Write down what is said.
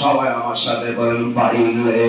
সবাই আমার সাথে বলেন পাইলে